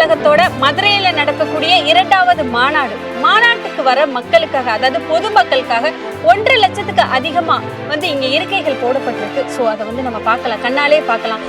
கழகத்தோட மதுரையில நடக்கக்கூடிய இரண்டாவது மாநாடு. மாநாட்டுக்கு வர மக்களுக்காக அதாவது பொதுமக்களுக்காக ஒன்றரை லட்சத்துக்கு அதிகமா வந்து இங்க இருக்கைகள் போடப்பட்டிருக்கு. ஸோ அதை வந்து நம்ம பார்க்கலாம். கண்ணாலே பார்க்கலாம்.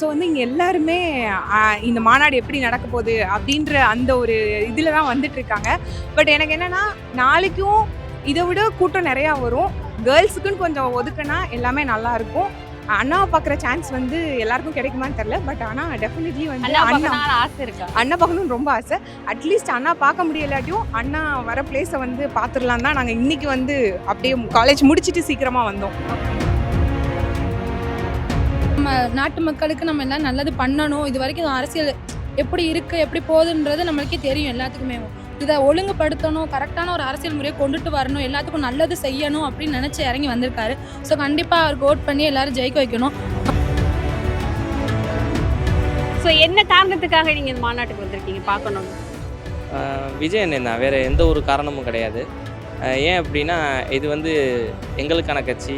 ஸோ வந்து இங்கே எல்லாருமே இந்த மாநாடு எப்படி நடக்க போகுது அப்படின்ற அந்த ஒரு இதில் தான் வந்துட்டு இருக்காங்க. பட் எனக்கு என்னன்னா நாளைக்கும் இதை விட கூட்டம் நிறையா வரும். கேர்ள்ஸுக்குன்னு கொஞ்சம் ஒதுக்குனா எல்லாமே நல்லா இருக்கும். அண்ணாவை பார்க்குற சான்ஸ் வந்து எல்லாருக்கும் கிடைக்குமான்னு தெரில பட் ஆனால் டெஃபினெட்லி வந்து அண்ணா. ஆசை இருக்கா? அண்ணா பார்க்கணும்னு ரொம்ப ஆசை. அட்லீஸ்ட் அண்ணா பார்க்க முடியலாட்டியும் அண்ணா வர பிளேஸை வந்து பார்த்துடலாம் தான் நாங்கள் இன்னைக்கு வந்து அப்படியே காலேஜ் முடிச்சுட்டு சீக்கிரமாக வந்தோம். நாட்டு மக்களுக்கு நம்ம எல்லாம் நல்லது பண்ணணும்? இது வரைக்கும் அரசியல் எப்படி இருக்கு எப்படி போகுதுன்றது நம்மளுக்கே தெரியும் எல்லாத்துக்குமே. இதை ஒழுங்குபடுத்தணும் கரெக்டான ஒரு அரசியல் முறையை கொண்டுட்டு வரணும் எல்லாத்துக்கும் நல்லது செய்யணும் அப்படின்னு நினைச்சு இறங்கி வந்திருக்காரு. ஸோ கண்டிப்பா அவருக்கு ஓட் பண்ணி எல்லாரும் ஜெயிக்க வைக்கணும். ஸோ என்ன காரணத்துக்காக நீங்க இந்த மாநாட்டுக்கு வந்திருக்கீங்க? பார்க்கணும். விஜய் அண்ணன் தான். வேறு எந்த ஒரு காரணமும் கிடையாது. ஏன் அப்படின்னா இது வந்து எங்களுக்கான கட்சி.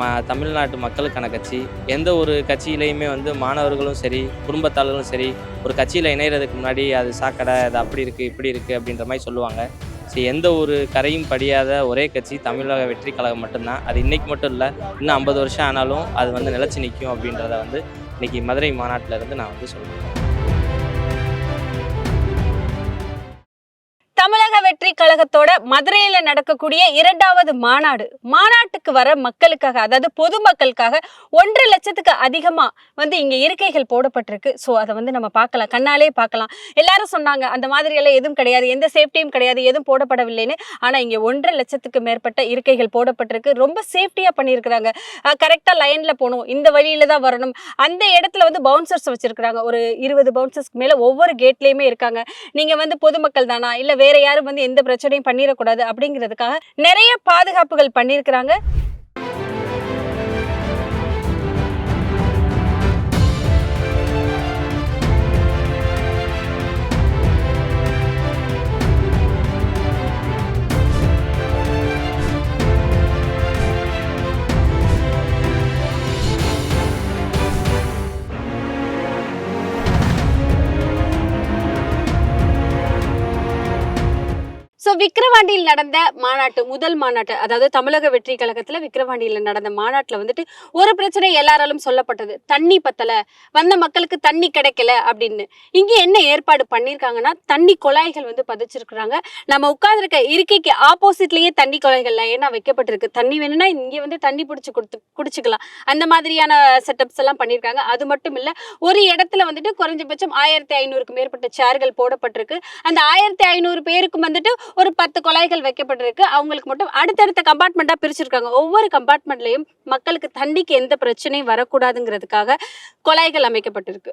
ம தமிழ்நாட்டு மக்களுக்கான கட்சி. எந்த ஒரு கட்சியிலையுமே வந்து மாணவர்களும் சரி குடும்பத்தாளர்களும் சரி ஒரு கட்சியில் இணையிறதுக்கு முன்னாடி அது சாக்கடை அது அப்படி இருக்குது இப்படி இருக்குது அப்படின்ற மாதிரி சொல்லுவாங்க. ஸோ எந்த ஒரு கரையும் படியாத ஒரே கட்சி தமிழக வெற்றி கழகம் மட்டும்தான். அது இன்னைக்கு மட்டும் இல்லை இன்னும் ஐம்பது வருஷம் ஆனாலும் அது வந்து நிலச்சி நிற்கும் அப்படின்றத வந்து இன்னைக்கு மதுரை மாநாட்டில் இருந்து நான் வந்து சொல்லுவேன் வெற்றி கழகத்தோட மதுரையில நடக்கக்கூடிய இரண்டாவது மாநாடு. மாநாட்டுக்கு வர மக்களுக்காக அதாவது பொதுமக்களுக்காக ஒன்றரை லட்சத்துக்கு அதிகமா வந்து இங்க இருக்கைகள் போடப்பட்டிருக்கு. ஸோ அதை வந்து நம்ம பார்க்கலாம். கண்ணாலே பார்க்கலாம். எல்லாரும் சொன்னாங்க அந்த மாதிரி எல்லாம் எதுவும் கிடையாது. எந்த சேஃப்டியும் கிடையாது. எதுவும் போடப்படவில்லைன்னு. ஆனா இங்க ஒன்றரை லட்சத்துக்கு மேற்பட்ட இருக்கைகள் போடப்பட்டிருக்கு. ரொம்ப சேஃப்டியா பண்ணியிருக்கிறாங்க. கரெக்டா லைன்ல போகணும். இந்த வழியில தான் வரணும். அந்த இடத்துல வந்து பவுன்சர்ஸ் வச்சிருக்கிறாங்க. ஒரு இருபது பவுன்சர்ஸ்க்கு மேல ஒவ்வொரு கேட்லயுமே இருக்காங்க. நீங்க வந்து பொதுமக்கள் தானா இல்ல வேற யாரும் வந்து எந்த பிரச்சனையும் பண்ணிடக்கூடாது அப்படிங்கிறதுக்காக நிறைய பாதுகாப்புகள் பண்ணியிருக்கிறாங்க. விக்கிரவாண்டியில் நடந்த மாநாட்டு முதல் மாநாட்டு அதாவது தமிழக வெற்றி கழகத்துல விக்கிரவாண்டியில் நடந்த மாநாட்டில் வந்துட்டு ஒரு பிரச்சனை எல்லாராலும் சொல்லப்பட்டது. தண்ணி பத்தல வந்த மக்களுக்கு தண்ணி கிடைக்கல அப்படின்னு. இங்கே என்ன ஏற்பாடு பண்ணியிருக்காங்கன்னா தண்ணி குழாய்கள் வந்து பதிச்சிருக்கிறாங்க. நம்ம உட்கார்ந்துருக்க இருக்கைக்கு ஆப்போசிட்லயே தண்ணி குழாய்கள் ஏன்னா வைக்கப்பட்டிருக்கு. தண்ணி வேணும்னா இங்கே வந்து தண்ணி பிடிச்சி கொடுத்து குடிச்சுக்கலாம். அந்த மாதிரியான செட்டப்ஸ் எல்லாம் பண்ணியிருக்காங்க அது மட்டும் இல்லை ஒரு இடத்துல வந்துட்டு குறைஞ்சபட்சம் ஆயிரத்தி ஐநூறுக்கு மேற்பட்ட சேர்கள் போடப்பட்டிருக்கு. அந்த ஆயிரத்தி ஐநூறு பேருக்கும் வந்துட்டு ஒரு பத்து குழாய்கள் வைக்கப்பட்டிருக்கு. அவங்களுக்கு மட்டும் அடுத்தடுத்த கம்பார்ட்மெண்ட்டாக பிரிச்சிருக்காங்க. ஒவ்வொரு கம்பார்ட்மெண்ட்லையும் மக்களுக்கு தண்ணிக்கு எந்த பிரச்சனையும் வரக்கூடாதுங்கிறதுக்காக குழாய்கள் அமைக்கப்பட்டிருக்கு.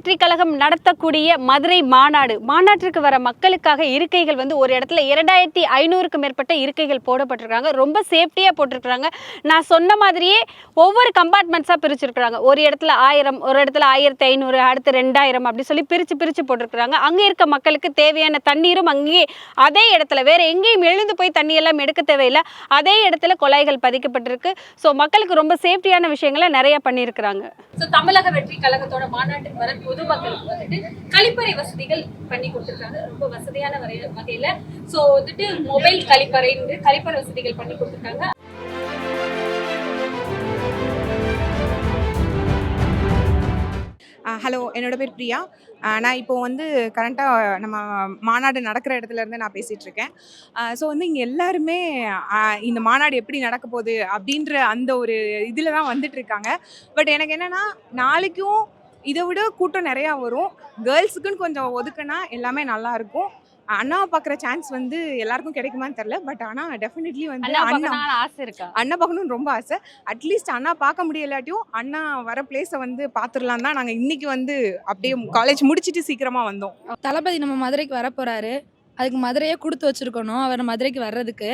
வெற்றி கழகம் நடத்தக்கூடிய மதுரை மாநாடு. மாநாட்டிற்கு வர மக்களுக்காக இருக்கைகள் வந்து ஒரு இடத்துல இரண்டாயிரத்தி ஐநூறுக்கு மேற்பட்ட இருக்கைகள் போடப்பட்டிருக்காங்க. ரொம்ப சேஃப்டியாக போட்டிருக்கிறாங்க. நான் சொன்ன மாதிரியே ஒவ்வொரு கம்பார்ட்மெண்ட்ஸாக பிரிச்சிருக்கிறாங்க. ஒரு இடத்துல ஆயிரம் ஒரு இடத்துல ஆயிரத்தி ஐநூறு அடுத்து ரெண்டாயிரம் அப்படி சொல்லி பிரித்து பிரித்து போட்டிருக்கிறாங்க. அங்கே இருக்க மக்களுக்கு தேவையான தண்ணீரும் அங்கேயே அதே இடத்துல வேறு எங்கேயும் எழுந்து போய் தண்ணியெல்லாம் எடுக்க தேவையில்லை. அதே இடத்துல குழாய்கள் பதிக்கப்பட்டிருக்கு. ஸோ மக்களுக்கு ரொம்ப சேஃப்டியான விஷயங்களை நிறைய பண்ணியிருக்கிறாங்க. ஸோ தமிழக வெற்றி கழகத்தோட மாநாட்டுக்கு வர பொதுமக்களுக்கு வந்துட்டு கழிப்பறை வசதிகள் பண்ணி கொடுத்துருக்காங்க. ரொம்ப வசதியான வகையில. ஸோ வந்துட்டு மொபைல் கழிப்பறை கழிப்பறை வசதிகள் பண்ணி கொடுத்துருக்காங்க. ஹலோ. என்னோட பேர் பிரியா. நான் இப்போது வந்து கரண்ட்டாக நம்ம மாநாடு நடக்கிற இடத்துலேருந்து நான் பேசிகிட்ருக்கேன் ஸோ வந்து இங்கே எல்லாருமே இந்த மாநாடு எப்படி நடக்க போகுது அப்படின்ற அந்த ஒரு இதில் தான் வந்துட்டுருக்காங்க பட் எனக்கு என்னென்னா நாளைக்கும் இதை விட கூட்டம் நிறையா வரும். கேர்ள்ஸுக்குன்னு கொஞ்சம் ஒதுக்குனா எல்லாமே நல்லா இருக்கும். அண்ணாவை பார்க்குற சான்ஸ் வந்து எல்லாருக்கும் கிடைக்குமான்னு தெரில பட் ஆனால் டெஃபினெட்லி வந்து அண்ணா அண்ணா. ஆசை இருக்கா? அண்ணா பார்க்கணும்னு ரொம்ப ஆசை. அட்லீஸ்ட் அண்ணா பார்க்க முடியலாட்டியும் அண்ணா வர பிளேஸை வந்து பார்த்துடலாம் தான் நாங்கள் இன்னைக்கு வந்து அப்படியே காலேஜ் முடிச்சிட்டு சீக்கிரமாக வந்தோம். தளபதி நம்ம மதுரைக்கு வர போறாரு. அதுக்கு மதுரையே கொடுத்து வச்சிருக்கணும் அவர் மதுரைக்கு வர்றதுக்கு.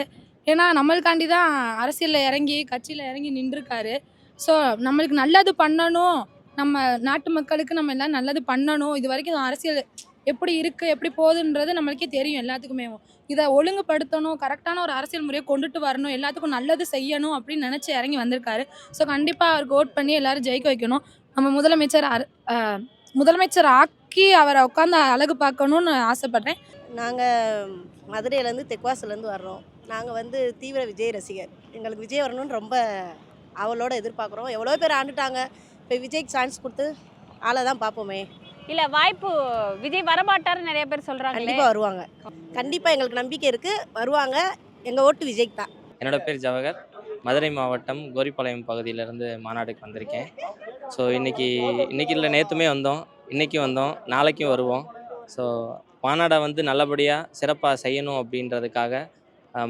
ஏன்னா நம்மளுக்காண்டி தான் அரசியலில் இறங்கி கட்சியில் இறங்கி நின்றுருக்காரு. ஸோ நம்மளுக்கு நல்லது பண்ணணும். நம்ம நாட்டு மக்களுக்கு நம்ம எல்லாம் நல்லது பண்ணணும். இது வரைக்கும் அரசியல் எப்படி இருக்குது எப்படி போகுதுன்றது நம்மளுக்கே தெரியும் எல்லாத்துக்குமே. இதை ஒழுங்குபடுத்தணும் கரெக்டான ஒரு அரசியல் முறையை கொண்டுட்டு வரணும் எல்லாத்துக்கும் நல்லது செய்யணும் அப்படின்னு நினச்சி இறங்கி வந்திருக்காரு. ஸோ கண்டிப்பாக அவருக்கு ஓட் பண்ணி எல்லோரும் ஜெயிக்க வைக்கணும். நம்ம முதலமைச்சர் அர- முதலமைச்சர் ஆக்கி அவரை உட்காந்து அழகு பார்க்கணும்னு ஆசைப்பட்றேன். நாங்கள் மதுரையிலேருந்து தெக்குவாசிலேருந்து வர்றோம். நாங்கள் வந்து தீவிர விஜய் ரசிகர். எங்களுக்கு விஜய் வரணும்னு ரொம்ப அவளோட எதிர்பார்க்குறோம். எவ்வளோ பேர் ஆண்டுட்டாங்க. இப்போ விஜய்க்கு சான்ஸ் கொடுத்து ஆளை தான் பார்ப்போமே. இல்ல வாய்ப்பு விஜய் வரமாட்டாருன்னு நிறைய பேர் சொல்றாங்களே. கண்டிப்பாக வருவாங்க. கண்டிப்பாக எங்களுக்கு நம்பிக்கை இருக்குது வருவாங்க. எங்கள் ஓட்டு விஜய்க்கு தான். என்னோட பேர் ஜவஹர். மதுரை மாவட்டம் கோரிப்பாளையம் பகுதியிலேருந்து மாநாடுக்கு வந்திருக்கேன். ஸோ இன்றைக்கி இன்றைக்கி இல்லை நேற்றுமே வந்தோம். இன்றைக்கி வந்தோம். நாளைக்கும் வருவோம். ஸோ மாநாடை வந்து நல்லபடியாக சிறப்பாக செய்யணும் அப்படின்றதுக்காக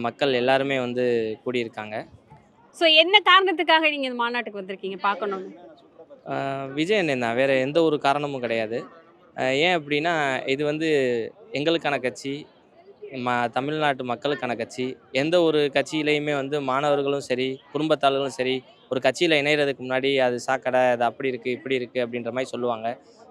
மக்கள் எல்லாருமே வந்து கூடியிருக்காங்க. சோ என்ன காரணத்துக்காக நீங்க இந்த மாநாட்டுக்கு வந்திருக்கீங்க? பார்க்கணும்னு. விஜய் அண்ணன் தான். வேறு எந்த ஒரு காரணமும் கிடையாது. ஏன் அப்படின்னா இது வந்து எங்களுக்கான கட்சி ம தமிழ்நாட்டு மக்களுக்கான கட்சி. எந்த ஒரு கட்சியிலையுமே வந்து மாணவர்களும் சரி குடும்பத்தாளர்களும் சரி ஒரு கட்சியில் இணையிறதுக்கு முன்னாடி அது சாக்கடை அது அப்படி இருக்குது இப்படி இருக்குது அப்படின்ற மாதிரி சொல்லுவாங்க.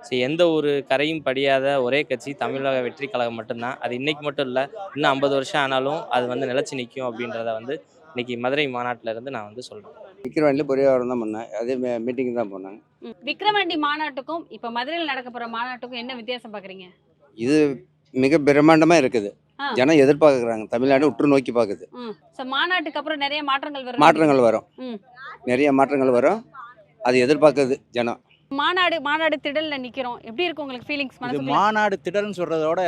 ஸோ எந்த ஒரு கரையும் படியாத ஒரே கட்சி தமிழக வெற்றி கழகம் மட்டும்தான். அது இன்றைக்கி மட்டும் இல்லை இன்னும் ஐம்பது வருஷம் ஆனாலும் அது வந்து நிலச்சி நிற்கும் அப்படின்றத வந்து இன்றைக்கி மதுரை மாநாட்டிலேருந்து நான் வந்து சொல்கிறேன் விக்கிரவாண்டியில் பொறியாவரம் தான் பண்ணேன். அதே மீட்டிங் தான் போனாங்க. ம். விக்கிரவாண்டி மாநாட்டுக்கும் இப்ப மதுரையில் நடக்க போற மாநாட்டுக்கும் என்ன வித்தியாசம் பாக்குறீங்க? இது மிக பிரம்மாண்டமாக இருக்குது. ஜனம் எதிர்பார்க்குறாங்க. தமிழ்நாடு உற்று நோக்கி பார்க்குது மாநாட்டுக்கு அப்புறம் நிறைய மாற்றங்கள் வரும். மாற்றங்கள் வரும். நிறைய மாற்றங்கள் வரும். அது எதிர்பார்க்குது ஜனம். மாநாடு மாநாடு திடல்ல நிக்கிறோம். எப்படி இருக்கு உங்களுக்கு ஃபீலிங்ஸ் மாநாடு திடல்னு சொல்றதோட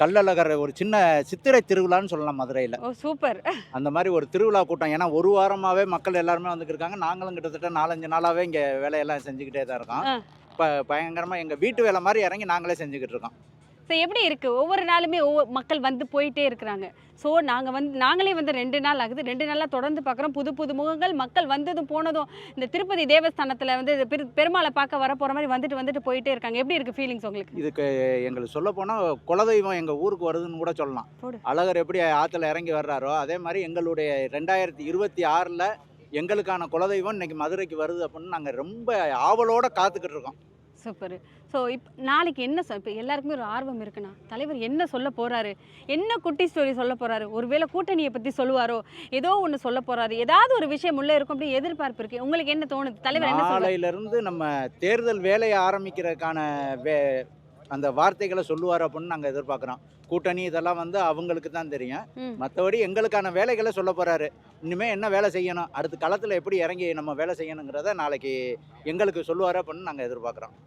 கள்ளழகர் ஒரு சின்ன சித்திரை திருவிழான்னு சொல்லலாம் மதுரையில். ஓ சூப்பர். அந்த மாதிரி ஒரு திருவிழா கூட்டம். ஏன்னா ஒரு வாரமாகவே மக்கள் எல்லாருமே வந்துருக்காங்க நாங்களும் கிட்டத்தட்ட நாலஞ்சு நாளாகவே இங்கே வேலையெல்லாம் செஞ்சுக்கிட்டே தான் இருக்கோம். இப்போ பயங்கரமாக எங்கள் வீட்டு வேலை மாதிரி இறங்கி நாங்களே செஞ்சுக்கிட்டு இருக்கோம். ஸோ எப்படி இருக்கு? ஒவ்வொரு நாளுமே ஒவ்வொரு மக்கள் வந்து போயிட்டே இருக்கிறாங்க. ஸோ நாங்கள் வந்து நாங்களே வந்து ரெண்டு நாள் ஆகுது. ரெண்டு நாளாக தொடர்ந்து பார்க்குறோம் புது புது முகங்கள். மக்கள் வந்ததும் போனதும் இந்த திருப்பதி தேவஸ்தானத்தில் வந்து பெரு பெருமாளை பார்க்க வர போகிற மாதிரி வந்துட்டு வந்துட்டு போயிட்டே இருக்காங்க. எப்படி இருக்கு ஃபீலிங்ஸ் உங்களுக்கு? இதுக்கு எங்களுக்கு சொல்ல போனால் குலதெய்வம் எங்கள் ஊருக்கு வருதுன்னு கூட சொல்லலாம். அழகர் எப்படி ஆற்றுல இறங்கி வர்றாரோ அதே மாதிரி எங்களுடைய ரெண்டாயிரத்தி இருபத்தி ஆறில் எங்களுக்கான குலதெய்வம் இன்னைக்கு மதுரைக்கு வருது அப்படின்னு நாங்கள் ரொம்ப ஆவலோட காத்துக்கிட்டு இருக்கோம். சூப்பர். ஸோ இப்போ நாளைக்கு என்ன சொ இப்போ எல்லாருக்குமே ஒரு ஆர்வம் இருக்குண்ணா. தலைவர் என்ன சொல்ல போறாரு? என்ன குட்டி ஸ்டோரி சொல்ல போறாரு? ஒருவேளை கூட்டணியை பற்றி சொல்லுவாரோ? ஏதோ ஒன்று சொல்ல போறாரு. ஏதாவது ஒரு விஷயம் உள்ள இருக்கும் அப்படி எதிர்பார்ப்பு இருக்கு. உங்களுக்கு என்ன தோணுது? தலைவர் என்ன நாளையிலிருந்து நம்ம தேர்தல் வேலையை ஆரம்பிக்கிறதுக்கான வே அந்த வார்த்தைகளை சொல்லுவார் அப்படின்னு நாங்கள் எதிர்பார்க்குறோம். கூட்டணி இதெல்லாம் வந்து அவங்களுக்கு தான் தெரியும். மற்றபடி எங்களுக்கான வேலைகளை சொல்ல போகிறாரு இனிமேல் என்ன வேலை செய்யணும்? அடுத்த களத்தில் எப்படி இறங்கி நம்ம வேலை செய்யணுங்கிறத நாளைக்கு எங்களுக்கு சொல்லுவார் அப்படின்னு நாங்கள் எதிர்பார்க்குறோம்.